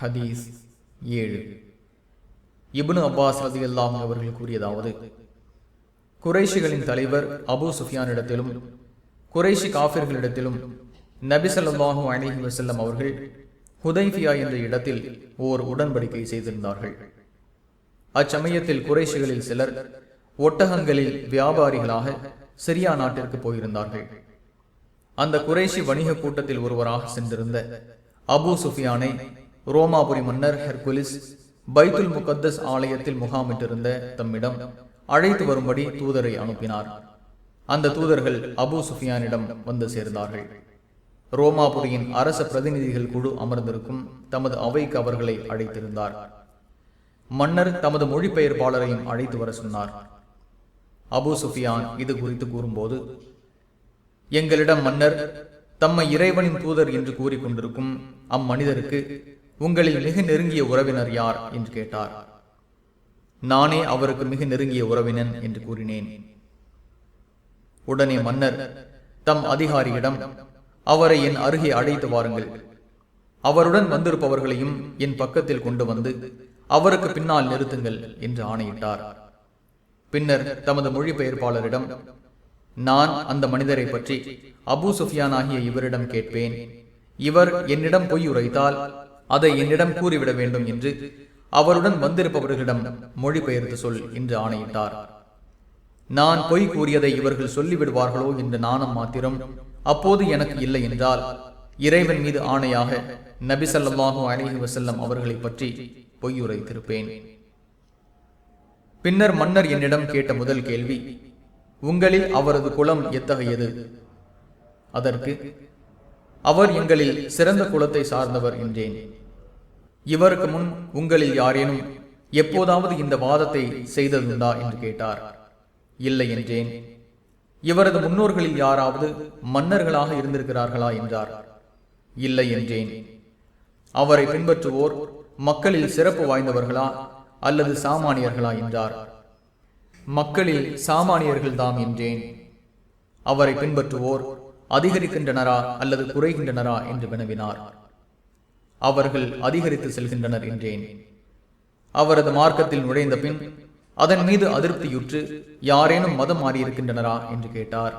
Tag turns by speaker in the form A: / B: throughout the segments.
A: ஹதீஸ் ஏழு. இபுனு அப்பாஸ் ரதி அல்லாஹ் அவர்கள் கூறியதாவது குறைஷிகளின் தலைவர் அபு சுஃபியானிடத்திலும் குறைஷி காஃபிர்களிடத்திலும் நபி ஸல்லல்லாஹு வசல்லம் அவர்கள் ஹுதைஃபியா என்ற இடத்தில் ஓர் உடன்படிக்கை செய்திருந்தார்கள். அச்சமயத்தில் குறைஷிகளில் சிலர் ஒட்டகங்களில் வியாபாரிகளாக சிரியா நாட்டிற்கு போயிருந்தார்கள். அந்த குறைஷி வணிக கூட்டத்தில் ஒருவராக சென்றிருந்த அபு சுஃபியானை ரோமாபுரி மன்னர் ஹெர்குலிஸ் பைத்துல் முகத்தஸ் ஆலயத்தில் முகாமிட்டிருந்த தம்மிடம் அழைத்து வரும்படி தூதரை அனுப்பினார். அந்த தூதர்கள் அபு சுஃபியானிடம் வந்து சேர்ந்தார்கள். ரோமாபுரியின் அரச பிரதிநிதிகள் குழு அமர்ந்திருக்கும் தமது அவைக்கு அவர்களை அழைத்திருந்தார். மன்னர் தமது மொழிபெயர்ப்பாளரையும் அழைத்து வர சொன்னார். அபு சுஃபியான் இது குறித்து கூறும்போது எங்களிடம் மன்னர் தம்மை இறைவனின் தூதர் என்று கூறிக்கொண்டிருக்கும் அம்மனிதருக்கு உங்களில் மிக நெருங்கிய உறவினர் யார்? என்று கேட்டார். நானே அவருக்கு மிக நெருங்கிய உறவினன் என்று கூறினேன். உடனே மன்னர் தம் அதிகாரியிடம் அவரை என் அருகே அழைத்து வாருங்கள். அவருடன் வந்திருப்பவர்களையும் என் பக்கத்தில் கொண்டு வந்து அவருக்கு பின்னால் நிறுத்துங்கள் என்று ஆணையிட்டார். பின்னர் தமது மொழிபெயர்ப்பாளரிடம் நான் அந்த மனிதரை பற்றி அபூ சுஃபியான் ஆகிய இவரிடம் கேட்பேன். இவர் என்னிடம் பொய் உரைத்தால் அதை என்னிடம் கூறிவிட வேண்டும் என்று அவருடன் வந்திருப்பவர்களிடம் மொழிபெயர்த்து சொல் என்று ஆணையிட்டார். நான் பொய் கூறியதை இவர்கள் சொல்லிவிடுவார்களோ என்ற நாணம் மாத்திரம் அப்போது எனக்கு இல்லை என்றால் இறைவன் மீது ஆணையாக நபி ஸல்லல்லாஹு வசல்லம் அவர்களை பற்றி பொய்யுரைத்திருப்பேன் பின்னர் மன்னர் என்னிடம் கேட்ட முதல் கேள்வி உங்களில் அவரது குலம் எத்தகையது? அதற்கு அவர் எங்களில் சிறந்த குலத்தை சார்ந்தவர் என்றேன். இவருக்கு முன் உங்களில் யாரேனும் எப்போதாவது இந்த வாதத்தை செய்ததுண்டா என்று கேட்டார். இல்லை என்றேன். இவரது முன்னோர்களில் யாராவது மன்னர்களாக இருந்திருக்கிறார்களா என்றார். இல்லை என்றேன். அவரை பின்பற்றுவோர் மக்களில் சிறப்பு வாய்ந்தவர்களா அல்லது சாமானியர்களா என்றார். மக்களில் சாமானியர்கள் தாம் என்றேன். அவரை பின்பற்றுவோர் அதிகரிக்கின்றனரா அல்லது குறைகின்றனரா என்று வினவினார். அவர்கள் அதிகரித்து செல்கின்றனர் என்றேன். அவரது மார்க்கத்தில் நுழைந்த பின் அதன் மீது அதிருப்தியுற்று யாரேனும் மதம் மாறியிருக்கின்றனரா என்று கேட்டார்.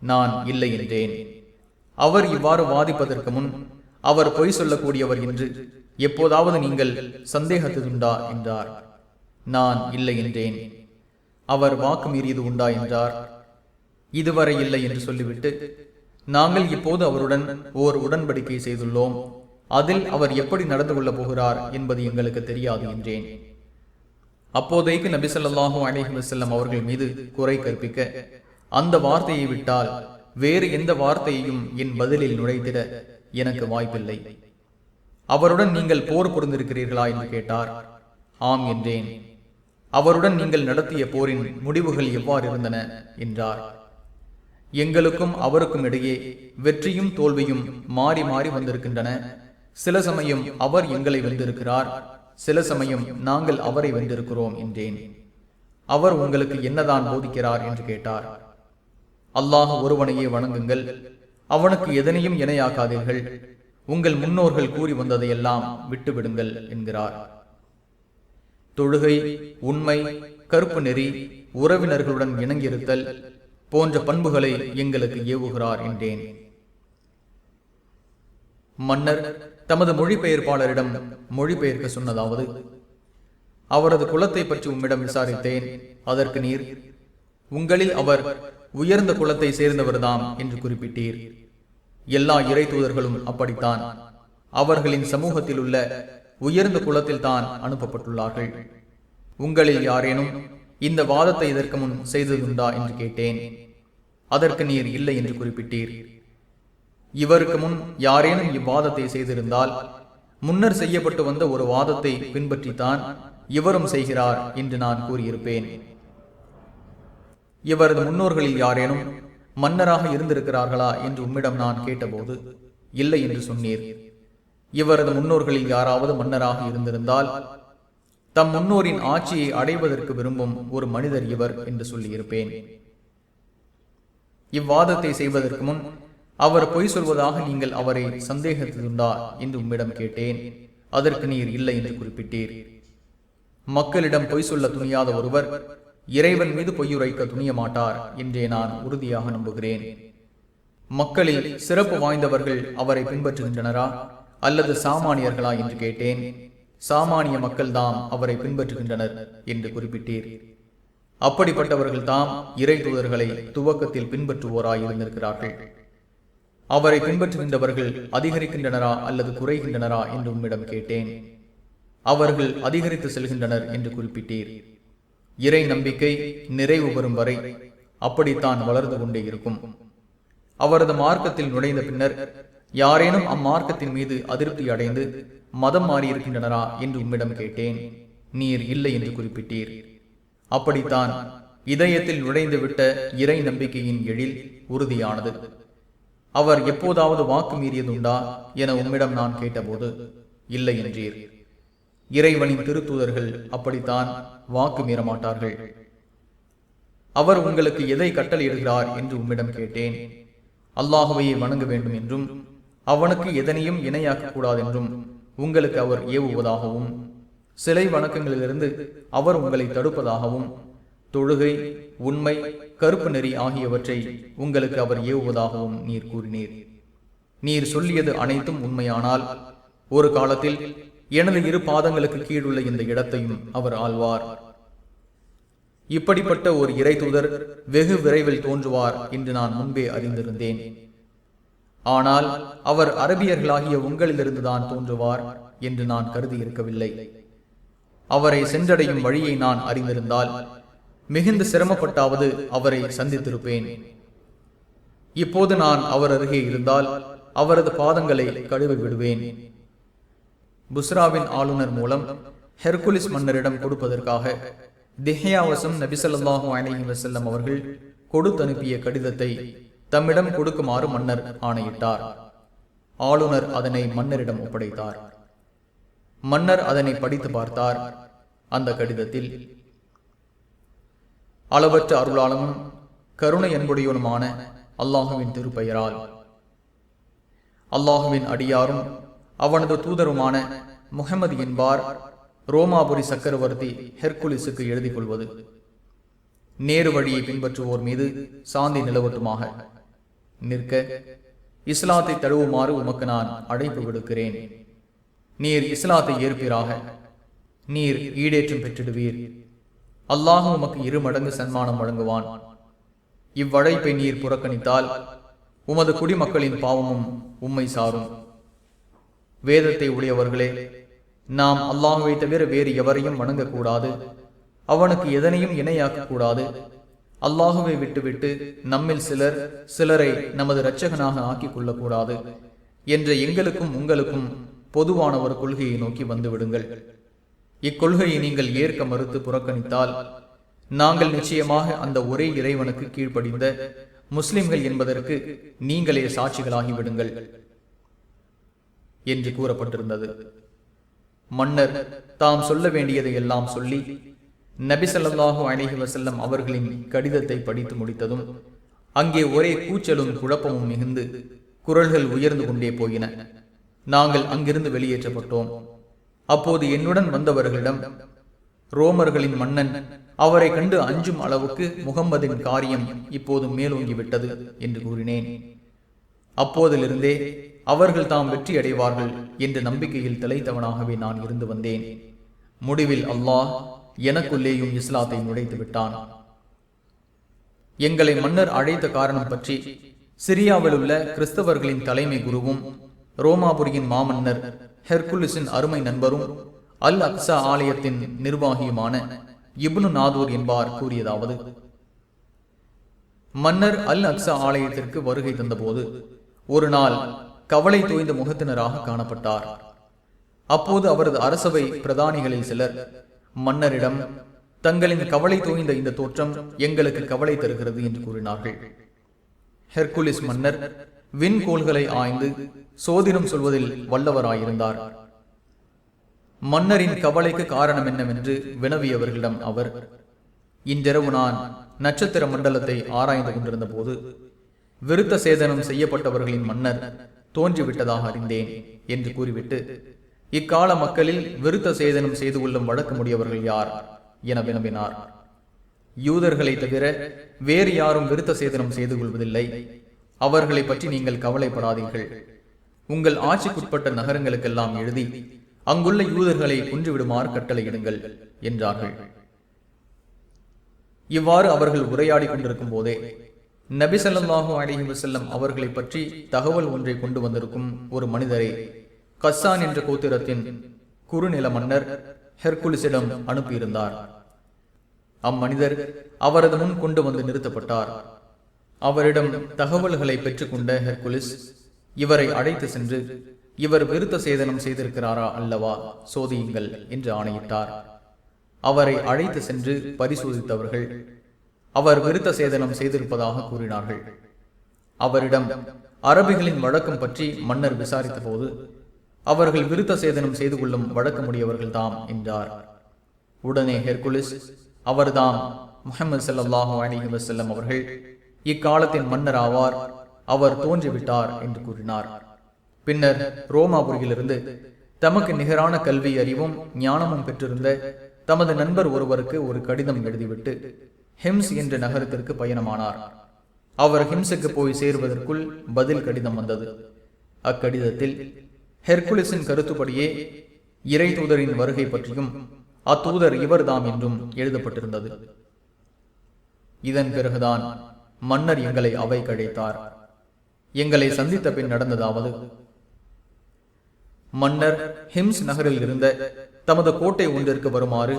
A: நான் இல்லை என்றேன். அவர் இவ்வாறு வாதிப்பதற்கு முன் அவர் பொய் சொல்லக்கூடியவர் என்று எப்போதாவது நீங்கள் சந்தேகத்ததுண்டா என்றார். நான் இல்லை என்றேன். அவர் வாக்கு மீறியது உண்டா என்றார். இதுவரை இல்லை என்று சொல்லிவிட்டு நாங்கள் இப்போது அவருடன் ஓர் உடன்படிக்கை செய்துள்ளோம். அதில் அவர் எப்படி நடந்து கொள்ளப் போகிறார் என்பது எங்களுக்கு தெரியாது என்றேன். அப்போதைக்கு நபி ஸல்லல்லாஹு அலைஹி அவர்கள் மீது குறை கற்பிக்க அந்த வார்த்தையை விட்டால் வேறு எந்த வார்த்தையையும் என் பதிலில் நுழைத்திட எனக்கு வாய்ப்பில்லை. அவருடன் நீங்கள் போர் புரிந்திருக்கிறீர்களா என்று கேட்டார். ஆம் என்றேன். அவருடன் நீங்கள் நடத்திய போரின் முடிவுகள் எவ்வாறு இருந்தன என்றார். எங்களுக்கும் அவருக்கும் இடையே வெற்றியும் தோல்வியும் மாறி மாறி வந்திருக்கின்றன. சில சமயம் அவர் எங்களை வென்றிருக்கிறார் சில சமயம் நாங்கள் அவரை வென்றிருக்கிறோம் என்றேன். அவர் உங்களுக்கு என்னதான் போதிக்கிறார் என்று கேட்டார். அல்லாஹ் ஒருவனையே வணங்குங்கள். அவனுக்கு எதனையும் இணையாக்காதீர்கள். உங்கள் முன்னோர்கள் கூறி வந்ததையெல்லாம் விட்டுவிடுங்கள் என்கிறார். தொழுகை உண்மை கருப்பு நெறி உறவினர்களுடன் இணங்கியிருத்தல் போன்ற பண்புகளை எங்களுக்கு ஏவுகிறார் என்றேன். மன்னர் தமது மொழிபெயர்ப்பாளரிடம் மொழிபெயர்க்க சொன்னதாவது அவரது குலத்தை பற்றி உம்மிடம் விசாரித்தேன். அதற்கு நீர் உங்களில் அவர் உயர்ந்த குலத்தை சேர்ந்தவர்தாம் என்று குறிப்பிட்டீர். எல்லா இறை தூதர்களும் அப்படித்தான். அவர்களின் சமூகத்தில் உள்ள உயர்ந்த குலத்தில் தான் அனுப்பப்பட்டுள்ளார்கள். உங்களில் யாரேனும் இந்த வாதத்தை இதற்கு முன் செய்ததுண்டா? என்று கேட்டேன். அதற்கு நீர் இல்லை என்று குறிப்பிட்டீர். இவருக்கு முன் யாரேனும் இவ்வாதத்தை செய்திருந்தால் முன்னர் செய்யப்பட்டு வந்த ஒரு வாதத்தை பின்பற்றித்தான் இவரும் செய்கிறார் என்று நான் கூறியிருப்பேன். இவரது முன்னோர்களில் யாரேனும் மன்னராக இருந்திருக்கிறார்களா என்று உம்மிடம் நான் கேட்டபோது இல்லை என்று சொன்னீர். இவரது முன்னோர்களில் யாராவது மன்னராக இருந்திருந்தால் தம் முன்னோரின் ஆட்சியை அடைவதற்கு விரும்பும் ஒரு மனிதர் இவர் என்று சொல்லியிருப்பேன். இவ்வாதத்தை செய்வதற்கு முன் அவர் பொய் சொல்வதாக நீங்கள் அவரை சந்தேகத்துண்டா என்று உம்மிடம் கேட்டேன். அதற்கு நீர் இல்லை என்று குறிப்பிட்டீர். மக்களிடம் பொய் சொல்ல துணியாத ஒருவர் இறைவன் மீது பொய்யுரைக்க துணிய மாட்டார் என்றே நான் உறுதியாக நம்புகிறேன். மக்களில் சிறப்பு வாய்ந்தவர்கள் அவரை பின்பற்றுகின்றனரா அல்லது சாமானியர்களா என்று கேட்டேன். சாமானிய மக்கள்தாம் அவரை பின்பற்றுகின்றனர் என்று குறிப்பிட்டீர். அப்படிப்பட்டவர்கள் தாம் இறை தூதர்களை துவக்கத்தில் பின்பற்றுவோராய் இருந்திருக்கிறார்கள் அவரை பின்பற்றுகின்றவர்கள் அதிகரிக்கின்றனரா அல்லது குறைகின்றனரா என்று உம்மிடம் கேட்டேன். அவர்கள் அதிகரித்து செல்கின்றனர் என்று குறிப்பிட்டீர். இறை நம்பிக்கை நிறைவு வரும் வரை அப்படித்தான் வளர்ந்து கொண்டே இருக்கும். அவரது மார்க்கத்தில் நுழைந்த பின்னர் யாரேனும் அம்மார்க்கத்தின் மீது அதிருப்தி அடைந்து மதம் மாறியிருக்கின்றனரா என்று உம்மிடம் கேட்டேன். நீர் இல்லை என்று குறிப்பிட்டீர். அப்படித்தான் இதயத்தில் நுழைந்துவிட்ட இறை நம்பிக்கையின் எழில் உறுதியானது. அவர் எப்போதாவது வாக்கு மீறியதுண்டா என உம்மிடம் நான் கேட்டபோது இல்லை என்றீர். இறைவனின் திருத்தூதர்கள் அப்படித்தான் வாக்கு மீறமாட்டார்கள். அவர் உங்களுக்கு எதை கட்டளையிடுகிறார் என்று உம்மிடம் கேட்டேன். அல்லாஹுவையை வணங்க வேண்டும் என்றும் அவனுக்கு எதனையும் இணையாக்க கூடாது என்றும் உங்களுக்கு அவர் ஏவுவதாகவும் சிலை வணக்கங்களிலிருந்து அவர் உங்களை தடுப்பதாகவும் தொழுகை உண்மை கருப்பு நெறி ஆகியவற்றை உங்களுக்கு அவர் ஏவுவதாகவும் நீர் கூறினீர். நீர் சொல்லியது அனைத்தும் உண்மையானால் ஒரு காலத்தில் எனது இரு பாதங்களுக்கு கீழுள்ள இந்த இடத்தையும் அவர் ஆழ்வார் இப்படிப்பட்ட ஒரு இறை தூதர் வெகு விரைவில் தோன்றுவார் என்று நான் முன்பே அறிந்திருந்தேன். ஆனால் அவர் அரபியர்களாகிய உங்களிலிருந்துதான் தோன்றுவார் என்று நான் கருதி இருக்கவில்லை. அவரை சென்றடையும் வழியை நான் அறிந்திருந்தால் மிகுந்த சிரமப்பட்டாவது அவரை சந்தித்திருப்பேன். இப்போது நான் அவர் அருகே இருந்தால் அவரது பாதங்களை கழுவி விடுவேன். புஸ்ராவின் ஆளுநர் மூலம் ஹெர்குலிஸ் மன்னரிடம் கொடுப்பதற்காக திஹ்யாவசம் நபிசல்லாஹு அலஹி வசல்லம் அவர்கள் கொடுத்தனுப்பிய கடிதத்தை தம்மிடம் கொடுக்குமாறு மன்னர் ஆணையிட்டார். ஆளுநர் அதனை மன்னரிடம் ஒப்படைத்தார். மன்னர் அதனை படித்து பார்த்தார். அந்த கடிதத்தில் அளவற்ற அருளாளனும் கருணை என்புடையவனுமான அல்லாஹுவின் திருப்பெயரால். அல்லாஹுவின் அடியாரும் அவனது தூதருமான முகமது என்பார் ரோமாபுரி சக்கரவர்த்தி ஹெர்குலிஸுக்கு எழுதிக் கொள்வது. நேரு வழியை பின்பற்றுவோர் மீது சாந்தி நிலவட்டுமாக. நிற்க இஸ்லாத்தை தழுவுமாறு உமக்கு நான் அழைப்பு விடுக்கிறேன். நீர் இஸ்லாத்தை ஏற்பீராக. நீர் ஈடேற்றம் பெற்றிடுவீர். அல்லாஹ் உமக்கு இரு மடங்கு சன்மானம் வழங்குவான். இவ்வழைப்பை நீர் புறக்கணித்தால் உமது குடிமக்களின் பாவமும் உம்மை சாரும். வேதத்தை உடையவர்களே நாம் அல்லாஹுவை தவிர வேறு எவரையும் வணங்கக்கூடாது. அவனுக்கு எதனையும் இணையாக்கக்கூடாது. அல்லாஹுவை விட்டுவிட்டு நம்மில் சிலர் சிலரை நமது இரட்சகனாக ஆக்கிக் கொள்ளக்கூடாது. என்ற எங்களுக்கும் உங்களுக்கும் பொதுவான ஒரு கொள்கையை நோக்கி வந்துவிடுங்கள். இக்கொள்கையை நீங்கள் ஏற்க மறுத்து புறக்கணித்தால் நாங்கள் நிச்சயமாக அந்த ஒரே இறைவனுக்கு கீழ்ப்படிந்த முஸ்லிம்கள் என்பதற்கு நீங்களே சாட்சிகளாகி விடுங்கள் என்று கூறப்பட்டிருந்தது. மன்னர் தாம் சொல்ல வேண்டியதை எல்லாம் சொல்லி நபி ஸல்லல்லாஹு வசல்லம் அவர்களின் கடிதத்தை படித்து முடித்ததும் அங்கே ஒரே கூச்சலும் குழப்பமும் மிகுந்து குரல்கள் உயர்ந்து கொண்டே போயின. நாங்கள் அங்கிருந்து வெளியேற்றப்பட்டோம். அப்போது என்னுடன் வந்தவர்களிடம் ரோமர்களின் மன்னன் அவரை கண்டு அஞ்சும் அளவுக்கு முகம்மதின் காரியம் இப்போது மேலோங்கிவிட்டது என்று கூறினேன். அப்போதிலிருந்தே அவர்கள் தாம் வெற்றி அடைவார்கள் என்ற நம்பிக்கையில் தலைத்தவனாகவே நான் இருந்து வந்தேன். முடிவில் அல்லாஹ் எனக்குள்ளேயும் இஸ்லாத்தை நுழைத்து விட்டான். எங்களை மன்னர் அழைத்த காரணம் பற்றி சிரியாவில் உள்ள கிறிஸ்தவர்களின் தலைமை குருவும் ரோமாபுரியின் மாமன்னர் ஹெர்குலிஸின் அருமை நண்பரும் அல் அக்சா ஆலயத்தின் நிர்வாகியுமான இப்னு நாதூர் என்பார் கூறியதாவது மன்னர் அல் அக்சா ஆலயத்திற்கு வருகை தந்தபோது ஒரு நாள் கவலை தோய்ந்த முகத்தினராக காணப்பட்டார். அப்போது அவரது அரசவை பிரதானிகளில் சிலர் மன்னரிடம் தங்களின் கவலை தோய்ந்த இந்த தோற்றம் எங்களுக்கு கவலை தருகிறது என்று கூறினார்கள். ஹெர்குலிஸ் மன்னர் விண்கோள்களை ஆய்ந்து சோதிடம் சொல்வதில் வல்லவராயிருந்தார். மன்னரின் கவலைக்கு காரணம் என்னவென்று வினவியவர்களிடம் அவர் இன்றிரவு நான் நட்சத்திர மண்டலத்தை ஆராய்ந்து கொண்டிருந்த போது விருத்த சேதனம் செய்யப்பட்டவர்களின் மன்னர் தோன்றிவிட்டதாக அறிந்தேன் என்று கூறிவிட்டு இக்கால மக்களில் விருத்த சேதனம் செய்து கொள்ளும் வழக்கமுடையவர்கள் யார்? என வினவினார். யூதர்களை தவிர வேறு யாரும் விருத்த சேதனம் செய்து கொள்வதில்லை. அவர்களை பற்றி நீங்கள் கவலைப்படாதீர்கள். உங்கள் ஆட்சிக்குட்பட்ட நகரங்களுக்கெல்லாம் எழுதி அங்குள்ள யூதர்களை கொன்றுவிடுமாறு கட்டளையிடுங்கள் என்றார்கள். இவ்வாறு அவர்கள் உரையாடி கொண்டிருக்கும் போதே நபிசல்லாஹூ ஸல்லல்லாஹு அலைஹி அவர்களை பற்றி தகவல் ஒன்றை கொண்டு வந்திருக்கும் ஒரு மனிதரை கஸ்ஸான் என்ற கோத்திரத்தின் குறுநில மன்னர் ஹெர்குலிஸிடம் அனுப்பியிருந்தார். அம்மனிதர் அவரது முன் கொண்டு வந்து நிறுத்தப்பட்டார். அவரிடம் தகவல்களை பெற்றுக்கொண்ட ஹெர்குலிஸ் இவரை அழைத்து சென்று இவர் விருத்த சேதனம் செய்திருக்கிறாரா அல்லவா? சோதியுங்கள் என்று ஆணையிட்டார். அவரை அழைத்து சென்று பரிசோதித்தவர்கள் அவர் விருத்த சேதனம் செய்திருப்பதாக கூறினார்கள். அவரிடம் அரபிகளின் வழக்கம் பற்றி மன்னர் விசாரித்த போது அவர்கள் விருத்த சேதனம் செய்து கொள்ளும் வழக்கமுடையவர்கள் தாம் என்றார். உடனே ஹெர்குலிஸ் அவர்தாம். முகமது சல்லாஹூ அலைஹி வசல்லம் அவர்கள் இக்காலத்தின் மன்னர் ஆவார் அவர் தோன்றிவிட்டார் என்று கூறினார். பின்னர் ரோமாபுரியிலிருந்து தமக்கு நிகரான கல்வி அறிவும் ஞானமும் பெற்றிருந்த தமது நண்பர் ஒருவருக்கு ஒரு கடிதம் எழுதிவிட்டு ஹிம்ஸ் என்ற நகரத்திற்கு பயணமானார். அவர் ஹிம்ஸுக்கு போய் சேருவதற்குள் பதில் கடிதம் வந்தது. அக்கடிதத்தில் ஹெர்குலிஸின் கருத்துப்படியே இறை தூதரின் வருகை பற்றியும் அத்தூதர் இவர்தாம் என்றும் எழுதப்பட்டிருந்தது. இதன் பிறகுதான் மன்னர் எங்களை அவை கழைத்தார் எங்களை சந்தித்த பின் நடந்ததாவது மன்னர் ஹிம்ஸ் நகரில் இருந்த தமது கோட்டை ஒன்றிற்கு வருமாறு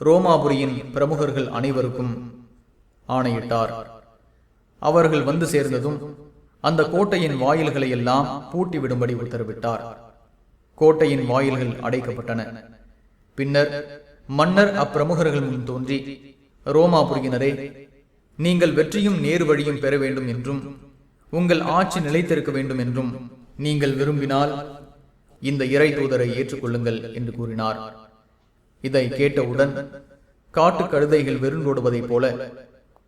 A: ரோமாபுரியின் பிரமுகர்கள் அனைவருக்கும் ஆணையிட்டார். அவர்கள் வந்து சேர்ந்ததும் அந்த கோட்டையின் வாயில்களை எல்லாம் பூட்டிவிடும்படி உத்தரவிட்டார். கோட்டையின் வாயில்கள் அடைக்கப்பட்டன. பின்னர் மன்னர் அப்பிரமுகர்கள் முன் தோன்றி ரோமாபுரியினரை நீங்கள் வெற்றியும் நேரு வழியும் பெற வேண்டும் என்றும் உங்கள் ஆட்சி நிலைத்திருக்க வேண்டும் என்றும் நீங்கள் விரும்பினால் இந்த இறை தூதரை ஏற்றுக்கொள்ளுங்கள் என்று கூறினார். இதை கேட்டவுடன் காட்டு கழுதைகள் வெருண்டோடுவதைப் போல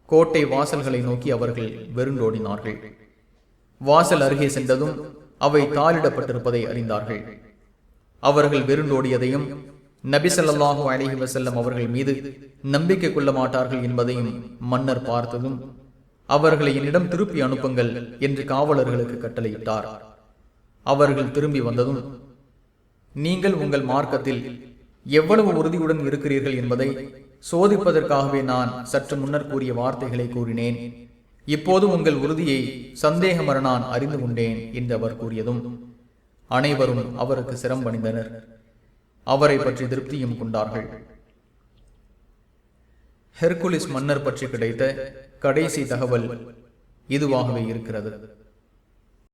A: கோட்டை வாசல்களை நோக்கி அவர்கள் வெருண்டோடினார்கள் வாசல் அருகே சென்றதும் அவை தாளிடப்பட்டிருப்பதை அறிந்தார்கள். அவர்கள் வெருண்டோடியதையும் நபி ஸல்லல்லாஹு அலைஹி அவர்கள் மீது நம்பிக்கை கொள்ள மாட்டார்கள் என்பதையும் மன்னர் பார்த்ததும் அவர்களை என்னிடம் திருப்பி அனுப்புங்கள் என்று காவலர்களுக்கு கட்டளையிட்டார். அவர்கள் திரும்பி வந்ததும் நீங்கள் உங்கள் மார்க்கத்தில் எவ்வளவு உறுதியுடன் இருக்கிறீர்கள் என்பதை சோதிப்பதற்காகவே நான் சற்று முன்னர் கூறிய வார்த்தைகளை கூறினேன். இப்போது உங்கள் உறுதியை சந்தேகமர நான் அறிந்து கொண்டேன் என்று அவர் கூறியதும் அனைவரும் அவருக்கு சிரம்பணிந்தனர் அவரை பற்றி திருப்தியும் கொண்டார்கள். ஹெர்குலிஸ் மன்னர் பற்றி கிடைத்த கடைசி தகவல் இதுவாகவே இருக்கிறது.